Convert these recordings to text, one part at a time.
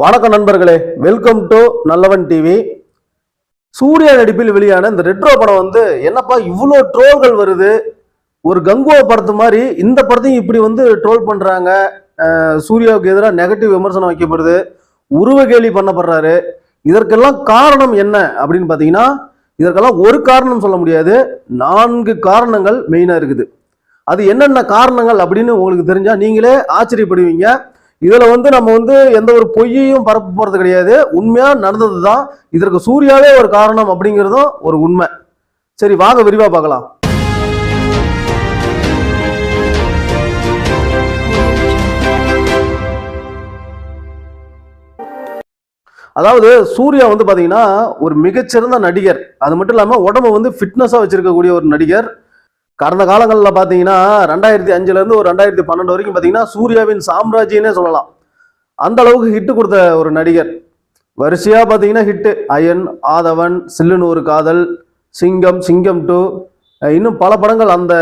வணக்கம் நண்பர்களே welcome to Nallavan TV Suriya நடிப்பில் வெளியான இந்த ரெட்ரோ படம் வந்து என்னப்பா இவ்வளோ ட்ரோல்கள் வருது? ஒரு கங்குவா படத்து மாதிரி இந்த படத்தையும் இப்படி வந்து ட்ரோல் பண்ணுறாங்க சூர்யாவுக்கு எதிராக நெகட்டிவ் விமர்சனம் வைக்கப்படுது. உருவ கேலி பண்ணப்படுறாரு. இதற்கெல்லாம் காரணம் என்ன அப்படின்னு பார்த்தீங்கன்னா இதற்கெல்லாம் ஒரு காரணம் சொல்ல முடியாது. நான்கு காரணங்கள் மெயினாக இருக்குது. அது என்னென்ன காரணங்கள் அப்படின்னு உங்களுக்கு தெரிஞ்சால் நீங்களே ஆச்சரியப்படுவீங்க. இதில் வந்து நம்ம வந்து எந்த ஒரு பொய்யையும் பரப்ப போகிறது கிடையாது. உண்மையாக நடந்தது தான் இதற்கு சூர்யாவே ஒரு காரணம் அப்படிங்கிறதும் ஒரு உண்மை. சரி வாங்க விரிவாக பார்க்கலாம். அதாவது சூர்யா வந்து பார்த்தீங்கன்னா ஒரு மிகச்சிறந்த நடிகர். அது மட்டும் இல்லாமல் உடம்ப வந்து ஃபிட்னஸாக வச்சுருக்கக்கூடிய ஒரு நடிகர். கடந்த காலங்களில் பார்த்தீங்கன்னா ரெண்டாயிரத்தி அஞ்சுலேருந்து ஒரு ரெண்டாயிரத்தி பன்னெண்டு வரைக்கும் பார்த்தீங்கன்னா சூர்யாவின் சாம்ராஜ்யனே சொல்லலாம். அந்த அளவுக்கு ஹிட்டு கொடுத்த ஒரு நடிகர். வரிசையாக பார்த்தீங்கன்னா ஹிட்டு அயன் ஆதவன் சில்லுன்னு ஒரு காதல் சிங்கம் சிங்கம் டூ. இன்னும் பல படங்கள் அந்த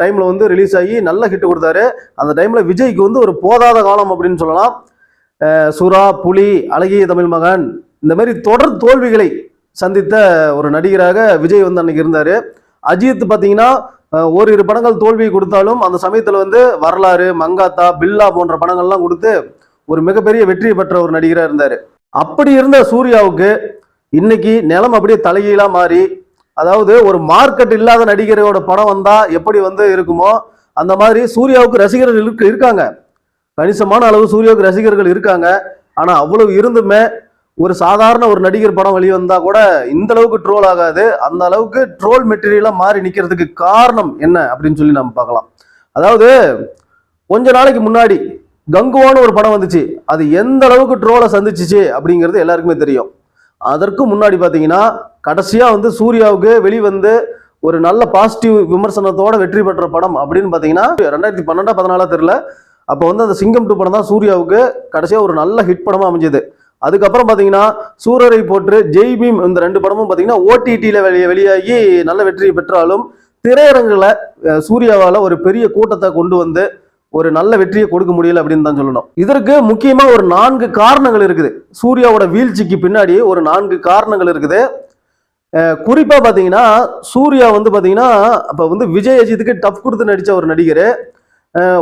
டைமில் வந்து ரிலீஸ் ஆகி நல்ல ஹிட் கொடுத்தாரு. அந்த டைமில் விஜய்க்கு வந்து ஒரு போதாத காலம் அப்படின்னு சொல்லலாம். சுறா புலி அழகிய தமிழ் மகன். இந்த மாதிரி தொடர் தோல்விகளை சந்தித்த ஒரு நடிகராக விஜய் வந்து அன்னைக்கு இருந்தார். அஜித் பார்த்தீங்கன்னா ஓரிரு படங்கள் தோல்வி கொடுத்தாலும் அந்த சமயத்தில் வந்து வரலாறு மங்காத்தா பில்லா போன்ற படங்கள்லாம் கொடுத்து ஒரு மிகப்பெரிய வெற்றி பெற்ற ஒரு நடிகராக இருந்தார். அப்படி இருந்த சூர்யாவுக்கு இன்னைக்கு நிலம் அப்படியே தலைகீழாக மாறி அதாவது ஒரு மார்க்கெட் இல்லாத நடிகரோட படம் வந்தால் எப்படி வந்து இருக்குமோ அந்த மாதிரி சூர்யாவுக்கு ரசிகர்கள் இருக்காங்க. கணிசமான அளவு சூர்யாவுக்கு ரசிகர்கள் இருக்காங்க. ஆனால் அவ்வளவு இருந்துமே ஒரு சாதாரண ஒரு நடிகர் படம் வெளிவந்தா கூட இந்த அளவுக்கு ட்ரோல் ஆகாது. அந்த அளவுக்கு ட்ரோல் மெட்டீரியலா மாறி நிக்கிறதுக்கு காரணம் என்ன அப்படின்னு சொல்லி நம்ம பார்க்கலாம். அதாவது கொஞ்ச நாளைக்கு முன்னாடி கங்குவான்னு ஒரு படம் வந்துச்சு. அது எந்த அளவுக்கு ட்ரோலை சந்திச்சுச்சு அப்படிங்கிறது எல்லாருக்குமே தெரியும். அதற்கு முன்னாடி பார்த்தீங்கன்னா கடைசியா வந்து சூர்யாவுக்கு வெளிவந்து ஒரு நல்ல பாசிட்டிவ் விமர்சனத்தோட வெற்றி பெற்ற படம் அப்படின்னு பார்த்தீங்கன்னா ரெண்டாயிரத்தி பன்னெண்டா பதினாலா தெரியல. அப்போ வந்து அந்த சிங்கம் டூ படம் தான் சூர்யாவுக்கு கடைசியாக ஒரு நல்ல ஹிட் படமாக அமைஞ்சது. அதுக்கப்புறம் பார்த்தீங்கன்னா சூரரை போற்று ஜெய் பீம் இந்த ரெண்டு படமும் பார்த்தீங்கன்னா ஓடிடியில் வெளியே வெளியாகி நல்ல வெற்றி பெற்றாலும் திரையரங்கில் சூர்யாவால் ஒரு பெரிய கூட்டத்தை கொண்டு வந்து ஒரு நல்ல வெற்றியை கொடுக்க முடியல அப்படின்னு தான் சொல்லணும். இதற்கு முக்கியமாக ஒரு நான்கு காரணங்கள் இருக்குது. சூர்யாவோட வீழ்ச்சிக்கு பின்னாடி ஒரு நான்கு காரணங்கள் இருக்குது. குறிப்பாக பார்த்தீங்கன்னா சூர்யா வந்து பார்த்தீங்கன்னா அப்போ வந்து விஜய் அஜித்துக்கு டஃப் கொடுத்து நடித்த ஒரு நடிகர்.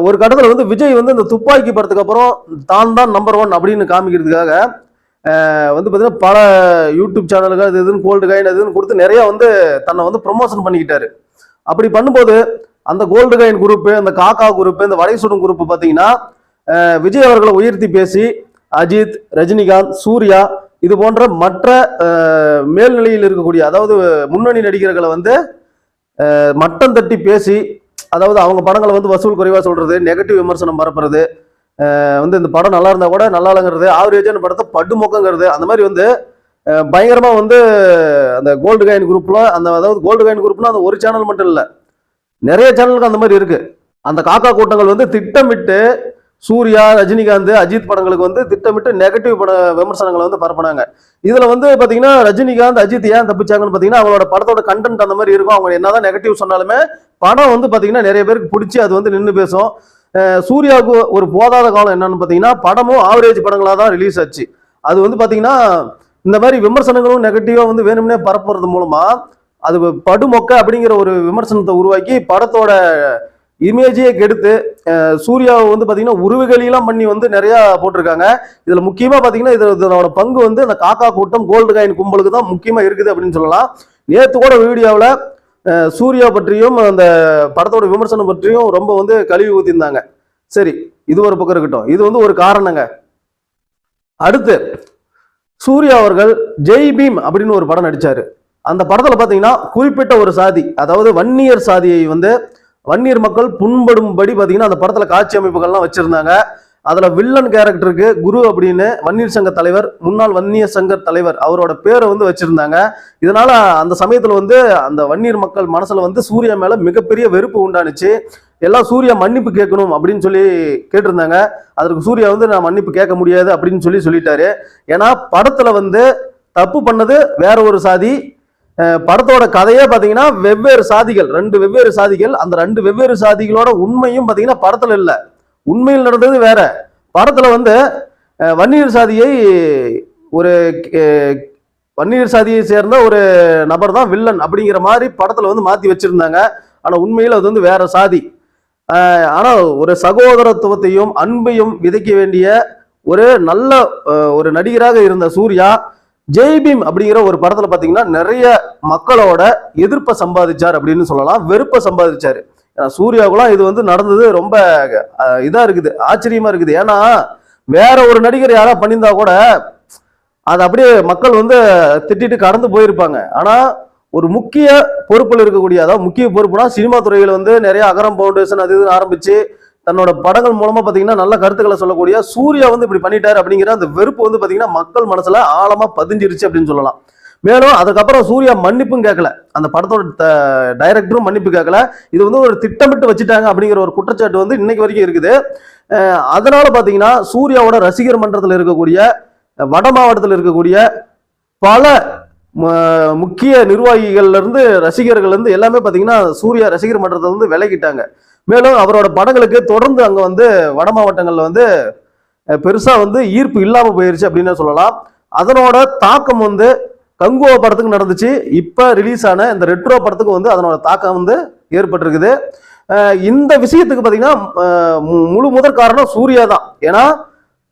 ஒரு கட்டத்தில் வந்து விஜய் வந்து இந்த துப்பாக்கி படத்துக்கு அப்புறம் தான் தான் நம்பர் ஒன் அப்படின்னு காமிக்கிறதுக்காக வந்து பார்த்தீங்கன்னா பல யூடியூப் சேனலுக்கு அது இதுன்னு கோல்டு காயின் அது இதுன்னு கொடுத்து நிறைய வந்து தன்னை வந்து ப்ரொமோஷன் பண்ணிக்கிட்டாரு. அப்படி பண்ணும்போது அந்த கோல்டு காயின் குரூப்பு அந்த காக்கா குரூப்பு இந்த வடை சுடும் பார்த்தீங்கன்னா விஜய் அவர்களை உயர்த்தி பேசி அஜித் ரஜினிகாந்த் சூர்யா இது போன்ற மற்ற மேல்நிலையில் இருக்கக்கூடிய அதாவது முன்னணி நடிகர்களை வந்து மட்டம் தட்டி பேசி அதாவது அவங்க படங்களை வந்து வசூல் குறைவாக சொல்கிறது நெகட்டிவ் விமர்சனம் பரப்புறது வந்து இந்த படம் நல்லா இருந்தால் கூட நல்லா இல்லைங்கிறது ஆவரேஜான படத்தை படுமொக்கங்கிறது அந்த மாதிரி வந்து பயங்கரமாக வந்து அந்த கோல்டு காயின் குரூப்பில் அந்த அதாவது கோல்டு காயின் குரூப்னா அந்த ஒரு சேனல் மட்டும் இல்லை. நிறைய சேனலுக்கு அந்த மாதிரி இருக்குது அந்த காக்கா கூட்டங்கள் வந்து திட்டமிட்டு சூர்யா ரஜினிகாந்த் அஜித் படங்களுக்கு வந்து திட்டமிட்டு நெகட்டிவ் பட விமர்சனங்களை வந்து பரப்புனாங்க. இதில் வந்து பார்த்தீங்கன்னா ரஜினிகாந்த் அஜித் ஏன் தப்பிச்சாங்கன்னு பார்த்தீங்கன்னா அவங்களோட படத்தோட கண்டென்ட் அந்த மாதிரி இருக்கும். அவங்க என்னதான் நெகட்டிவ் சொன்னாலுமே படம் வந்து பார்த்தீங்கன்னா நிறைய பேருக்கு பிடிச்சி அது வந்து நின்று பேசும். சூர்யாவுக்கு ஒரு போதாத காலம் என்னன்னு பார்த்தீங்கன்னா படமும் ஆவரேஜ் படங்களாக தான் ரிலீஸ் ஆச்சு. அது வந்து பார்த்தீங்கன்னா இந்த மாதிரி விமர்சனங்களும் நெகட்டிவாக வந்து வேணும்னே பரப்புறது மூலமாக அது படுமொக்க அப்படிங்கிற ஒரு விமர்சனத்தை உருவாக்கி படத்தோட இமேஜையே கெடுத்து சூர்யாவை வந்து பார்த்தீங்கன்னா உருவகலியெல்லாம் பண்ணி வந்து நிறையா போட்டிருக்காங்க. இதில் முக்கியமாக பார்த்தீங்கன்னா இது இதனோட பங்கு வந்து அந்த காக்கா கூட்டம் கோல்டு காயின் கும்பலுக்கு தான் முக்கியமாக இருக்குது அப்படின்னு சொல்லலாம். நேற்று கூட வீடியோவில் சூர்யா பற்றியும் அந்த படத்தோட விமர்சனம் பற்றியும் ரொம்ப வந்து கழுவி ஊத்திருந்தாங்க சரி இது ஒரு பக்கம் இருக்கட்டும். இது வந்து ஒரு காரணங்க. அடுத்து சூர்யா அவர்கள் ஜெய் பீம் அப்படின்னு ஒரு படம் நடிச்சாரு. அந்த படத்துல பாத்தீங்கன்னா குறிப்பிட்ட ஒரு சாதி அதாவது வன்னியர் சாதியை வந்து வன்னியர் மக்கள் புண்படும்படி பாத்தீங்கன்னா அந்த படத்துல காட்சி அமைப்புகள்லாம் வச்சிருந்தாங்க. அதுல வில்லன் கேரக்டருக்கு குரு அப்படின்னு வன்னியர் சங்க தலைவர் முன்னாள் வன்னியர் சங்க தலைவர் அவரோட பேரை வந்து வச்சிருந்தாங்க. இதனால அந்த சமயத்துல வந்து அந்த வன்னியர் மக்கள் மனசுல வந்து சூர்யா மேல மிகப்பெரிய வெறுப்பு உண்டானுச்சு. எல்லாம் சூர்யா மன்னிப்பு கேட்கணும் அப்படின்னு சொல்லி கேட்டிருந்தாங்க. அதற்கு சூர்யா வந்து நான் மன்னிப்பு கேட்க முடியாது அப்படின்னு சொல்லி சொல்லிட்டாரு. ஏன்னா படத்துல வந்து தப்பு பண்ணது வேற ஒரு சாதி. படத்தோட கதையே பார்த்தீங்கன்னா வெவ்வேறு சாதிகள் ரெண்டு வெவ்வேறு சாதிகள் அந்த ரெண்டு வெவ்வேறு சாதிகளோட உண்மையும் பார்த்தீங்கன்னா படத்தில் இல்லை. உண்மையில் நடந்தது வேற. படத்துல வந்து வன்னியர் சாதியை ஒரு வன்னியர் சாதியை சேர்ந்த ஒரு நபர் தான் வில்லன் அப்படிங்கிற மாதிரி படத்துல வந்து மாத்தி வச்சிருந்தாங்க. ஆனா உண்மையில் அது வந்து வேற சாதி. ஆனால் ஆனா ஒரு சகோதரத்துவத்தையும் அன்பையும் விதைக்க வேண்டிய ஒரு நல்ல ஒரு நடிகராக இருந்த சூர்யா ஜெய்பீம் அப்படிங்கிற ஒரு படத்துல பாத்தீங்கன்னா நிறைய மக்களோட எதிர்ப்பை சம்பாதிச்சார் அப்படின்னு சொல்லலாம். வெறுப்பை சம்பாதிச்சாரு. சூர்யாவுக்குலாம் இது வந்து நடந்தது ரொம்ப இதாக இதா இருக்குது ஆச்சரியமா இருக்குது. ஏன்னா வேற ஒரு நடிகர் யாரா பண்ணியிருந்தா கூட அது அப்படியே மக்கள் வந்து திட்டிட்டு கடந்து போயிருப்பாங்க. ஆனா ஒரு முக்கிய பொறுப்பில் இருக்கக்கூடிய அதாவது முக்கிய பொறுப்புனா சினிமா துறையில வந்து நிறைய அகரம் பவுண்டேஷன் அது இதுன்னு ஆரம்பிச்சு தன்னோட படங்கள் மூலமா பாத்தீங்கன்னா நல்ல கருத்துக்களை சொல்லக்கூடிய சூர்யா வந்து இப்படி பண்ணிட்டாரு அப்படிங்கிற அந்த வெறுப்பு வந்து பாத்தீங்கன்னா மக்கள் மனசுல ஆழமா பதிஞ்சிருச்சு அப்படின்னு சொல்லலாம். மேலும் அதுக்கப்புறம் சூர்யா மன்னிப்பும் கேட்கல. அந்த படத்தோட டைரக்டரும் மன்னிப்பு கேட்கல. இது வந்து ஒரு திட்டமிட்டு வச்சுட்டாங்க அப்படிங்கிற ஒரு குற்றச்சாட்டு வந்து இன்னைக்கு வரைக்கும் இருக்குது. அதனால பார்த்தீங்கன்னா சூர்யாவோட ரசிகர் மன்றத்தில் இருக்கக்கூடிய வட மாவட்டத்தில் இருக்கக்கூடிய பல ம- முக்கிய நிர்வாகிகள்ல இருந்து ரசிகர்கள் இருந்து எல்லாமே பார்த்தீங்கன்னா சூர்யா ரசிகர் மன்றத்தில் வந்து விலகிட்டாங்க. மேலும் அவரோட படங்களுக்கு தொடர்ந்து அங்க வந்து வட மாவட்டங்கள்ல வந்து பெருசாக பெருசா வந்து ஈர்ப்பு இல்லாம போயிருச்சு அப்படின்னு சொல்லலாம். அதனோட தாக்கம் வந்து கங்குவா படத்துக்கு நடந்துச்சு. இப்போ ரிலீஸ் ஆன இந்த ரெட்ரோ படத்துக்கு வந்து அதனோட தாக்கம் வந்து ஏற்பட்டிருக்குது. இந்த விஷயத்துக்கு பார்த்தீங்கன்னா முழு முதற் காரணம் சூர்யா தான். ஏன்னா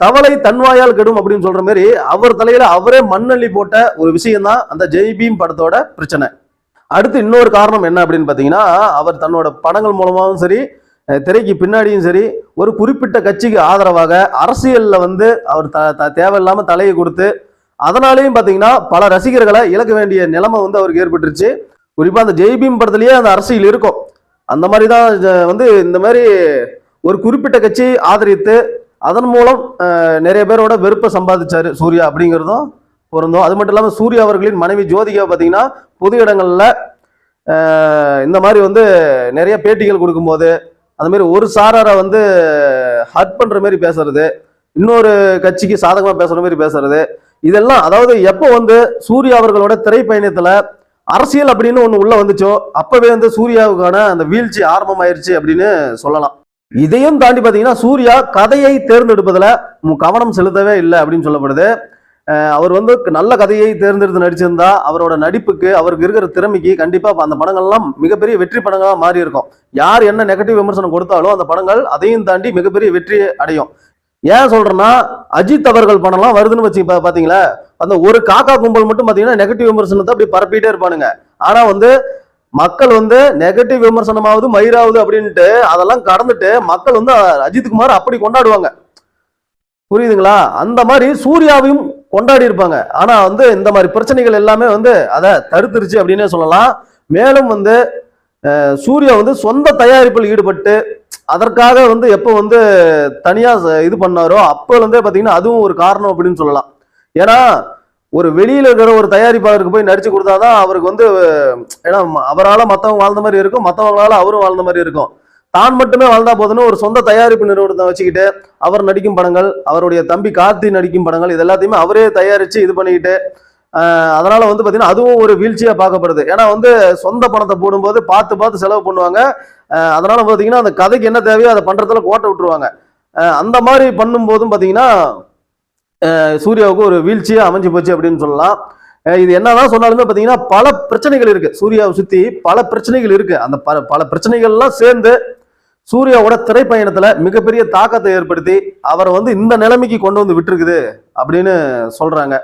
தவளை தன்வாயால் கெடும் அப்படின்னு சொல்ற மாதிரி அவர் தலையில அவரே மண்ணள்ளி போட்ட ஒரு விஷயம்தான் அந்த ஜெய்பீம் படத்தோட பிரச்சனை. அடுத்து இன்னொரு காரணம் என்ன அப்படின்னு பார்த்தீங்கன்னா அவர் தன்னோட படங்கள் மூலமாகவும் சரி திரைக்கு பின்னாடியும் சரி ஒரு குறிப்பிட்ட கட்சிக்கு ஆதரவாக அரசியலில் வந்து அவர் த த- தலையை கொடுத்து அதனாலேயும் பார்த்தீங்கன்னா பல ரசிகர்களை இழக்க வேண்டிய நிலைமை வந்து அவருக்கு ஏற்பட்டுருச்சு. குறிப்பாக அந்த ஜெய்பீம் படத்துலேயே அந்த அரசியல் இருக்கும். அந்த மாதிரி தான் வந்து இந்த மாதிரி ஒரு குறிப்பிட்ட கட்சி ஆதரித்து அதன் மூலம் நிறைய பேரோட வெறுப்பை சம்பாதிச்சார் சூர்யா அப்படிங்கிறதும் பொருந்தும். அது மட்டும் இல்லாமல் சூர்யா அவர்களின் மனைவி ஜோதிகா பார்த்தீங்கன்னா பொது இடங்களில் இந்த மாதிரி வந்து நிறைய பேட்டிகள் கொடுக்கும்போது அதுமாரி ஒரு சாராரை வந்து ஹட் பண்ணுற மாதிரி பேசுறது இன்னொரு கட்சிக்கு சாதகமாக பேசுகிற மாதிரி பேசுறது இதெல்லாம் அதாவது எப்போ வந்து சூர்யா அவர்களோட திரைப்பயணத்தில் அரசியல் அப்படின்னு ஒன்று உள்ள வந்துச்சோ அப்பவே வந்து சூர்யாவுக்கான அந்த வீழ்ச்சி ஆரம்பமாயிருச்சு அப்படின்னு சொல்லலாம். இதையும் தாண்டி பார்த்தீங்கன்னா சூர்யா கதையை தேர்ந்தெடுப்பதில் மு- கவனம் செலுத்தவே இல்லை அப்படின்னு சொல்லப்படுது. அவர் வந்து நல்ல கதையை தேர்ந்தெடுத்து நடிச்சிருந்தா அவரோட நடிப்புக்கு அவருக்கு இருக்கிற திறமைக்கு கண்டிப்பாக அந்த படங்கள்லாம் மிகப்பெரிய வெற்றி படங்களாக மாறி இருக்கும் யார் என்ன நெகட்டிவ் விமர்சனம் கொடுத்தாலும் அந்த படங்கள் அதையும் தாண்டி மிகப்பெரிய வெற்றி அடையும். ஏன் சொல்றேன்னா அஜித் அவர்கள் படம்லாம் வருதுன்னு வச்சு பாத்தீங்களா? அந்த ஒரு காக்கா கும்பல் மட்டும் பாத்தீங்கன்னா நெகட்டிவ் விமர்சனத்தை அப்படி பரப்பிட்டே இருப்பானுங்க. ஆனா வந்து மக்கள் வந்து நெகட்டிவ் விமர்சனமாவது மயிராவது அப்படின்ட்டு அதெல்லாம் கடந்துட்டு மக்கள் வந்து அஜித் குமார் அப்படி கொண்டாடுவாங்க. புரியுதுங்களா? அந்த மாதிரி சூர்யாவையும் கொண்டாடி இருப்பாங்க. ஆனா வந்து இந்த மாதிரி பிரச்சனைகள் எல்லாமே வந்து அதை தடுத்துருச்சு அப்படின்னே சொல்லலாம். மேலும் வந்து சூர்யா வந்து சொந்த தயாரிப்பில் ஈடுபட்டு அதற்காக வந்து எப்போ வந்து தனியாக இது பண்ணாரோ அப்போலேருந்தே பார்த்தீங்கன்னா அதுவும் ஒரு காரணம் அப்படின்னு சொல்லலாம். ஏன்னா ஒரு வெளியில் இருக்கிற ஒரு தயாரிப்பாளருக்கு போய் நடிச்சு கொடுத்தாதான் அவருக்கு வந்து ஏன்னா அவரால் மற்றவங்க வாழ்ந்த மாதிரி இருக்கும் மற்றவங்களால அவரும் வாழ்ந்த மாதிரி இருக்கும். தான் மட்டுமே வாழ்ந்தா போதுன்னு ஒரு சொந்த தயாரிப்பு நிறுவனத்தை வச்சுக்கிட்டு அவர் நடிக்கும் படங்கள் அவருடைய தம்பி கார்த்தி நடிக்கும் படங்கள் இது எல்லாத்தையுமே அவரே தயாரித்து இது பண்ணிக்கிட்டு அதனால வந்து பார்த்தீங்கன்னா அதுவும் ஒரு வீழ்ச்சியாக பார்க்கப்படுது. ஏன்னா வந்து சொந்த பணத்தை போடும்போது பார்த்து பார்த்து செலவு பண்ணுவாங்க. அதனால் அதனால அந்த கதைக்கு என்ன தேவையோ அதை பண்ணுறதுல கோட்டை விட்டுருவாங்க. அந்த மாதிரி பண்ணும்போதும் பார்த்தீங்கன்னா சூர்யாவுக்கு ஒரு வீழ்ச்சியாக அமைஞ்சு போச்சு அப்படின்னு சொல்லலாம். இது என்னதான் சொன்னாலுமே பார்த்தீங்கன்னா பல பிரச்சனைகள் இருக்கு. சூர்யாவை சுற்றி பல பிரச்சனைகள் இருக்கு. அந்த பல பல பிரச்சனைகள்லாம் சேர்ந்து சூர்யாவோட திரைப்பயணத்துல மிகப்பெரிய தாக்கத்தை ஏற்படுத்தி அவரை வந்து இந்த நிலைமைக்கு கொண்டு வந்து விட்டுருக்குது அப்படின்னு சொல்றாங்க.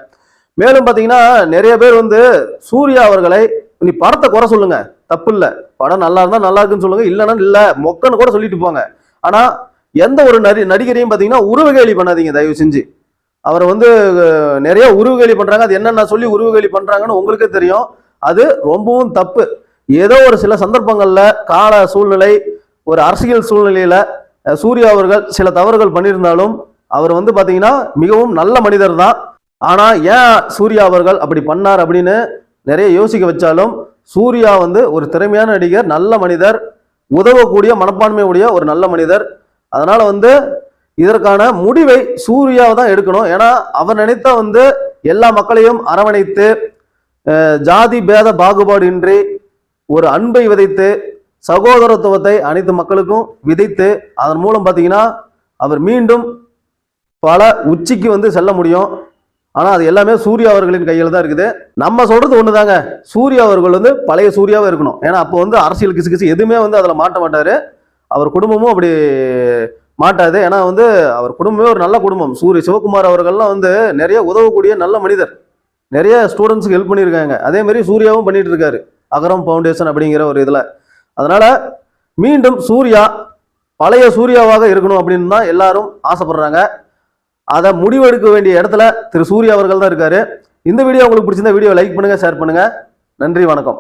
மேலும் பார்த்தீங்கன்னா நிறைய பேர் வந்து சூர்யா அவர்களை நீ படத்தை குறை சொல்லுங்க. தப்பு இல்லை படம் நல்லா இருந்தா நல்லா இருக்குன்னு சொல்லுங்க. இல்லைன்னா இல்லை மொக்கன்னு கூட சொல்லிட்டு போங்க. ஆனா எந்த ஒரு நடி நடிகரையும் பார்த்தீங்கன்னா உருவகேலி பண்ணாதீங்க தயவு செஞ்சு. அவரை வந்து நிறைய உருவகேலி பண்றாங்க. அது என்னென்ன சொல்லி உருவகேலி பண்றாங்கன்னு உங்களுக்கே தெரியும். அது ரொம்பவும் தப்பு. ஏதோ ஒரு சில சந்தர்ப்பங்கள்ல கால சூழ்நிலை ஒரு அரசியல் சூழ்நிலையில சூர்யா அவர்கள் சில தவறுகள் பண்ணியிருந்தாலும் அவர் வந்து பார்த்தீங்கன்னா மிகவும் நல்ல மனிதர் தான் ஆனால் ஏன் சூர்யா அவர்கள் அப்படி பண்ணார் அப்படின்னு நிறைய யோசிக்க வச்சாலும் சூர்யா வந்து ஒரு திறமையான நடிகர் நல்ல மனிதர் உதவக்கூடிய மனப்பான்மையுடைய ஒரு நல்ல மனிதர். அதனால் வந்து இதற்கான முடிவை சூர்யாவை தான் எடுக்கணும். ஏன்னா அவர் நினைத்தா வந்து எல்லா மக்களையும் அரவணைத்து ஜாதி பேத பாகுபாடு இன்றி ஒரு அன்பை விதைத்து சகோதரத்துவத்தை அனைத்து மக்களுக்கும் விதைத்து அதன் மூலம் பார்த்தீங்கன்னா அவர் மீண்டும் பல உச்சிக்கு வந்து செல்ல முடியும். ஆனால் அது எல்லாமே சூர்யா அவர்களின் கையில் தான் இருக்குது. நம்ம சொல்கிறது ஒன்று தாங்க சூர்யா அவர்கள் வந்து பழைய சூர்யாவே இருக்கணும். ஏன்னா அப்போ வந்து அரசியல் கிசு கிசு எதுவுமே வந்து அதில் மாட்ட மாட்டார். அவர் குடும்பமும் அப்படி மாட்டாது. ஏன்னா வந்து அவர் குடும்பமே ஒரு நல்ல குடும்பம். சூரிய சிவகுமார் அவர்கள்லாம் வந்து நிறைய உதவக்கூடிய நல்ல மனிதர். நிறைய ஸ்டூடெண்ட்ஸுக்கு ஹெல்ப் பண்ணியிருக்காங்க. அதே மாதிரி சூர்யாவும் பண்ணிட்டு இருக்காரு. அகரம் ஃபவுண்டேஷன் அப்படிங்கிற ஒரு இதில். அதனால மீண்டும் சூர்யா பழைய சூர்யாவாக இருக்கணும் அப்படின்னு தான் எல்லாரும் ஆசைப்படுறாங்க. அதை முடிவெடுக்க வேண்டிய இடத்துல திரு சூர்யா அவர்கள் தான் இருக்காரு. இந்த வீடியோ உங்களுக்கு பிடிச்சிருந்தா வீடியோ லைக் பண்ணுங்க ஷேர் பண்ணுங்க. நன்றி வணக்கம்.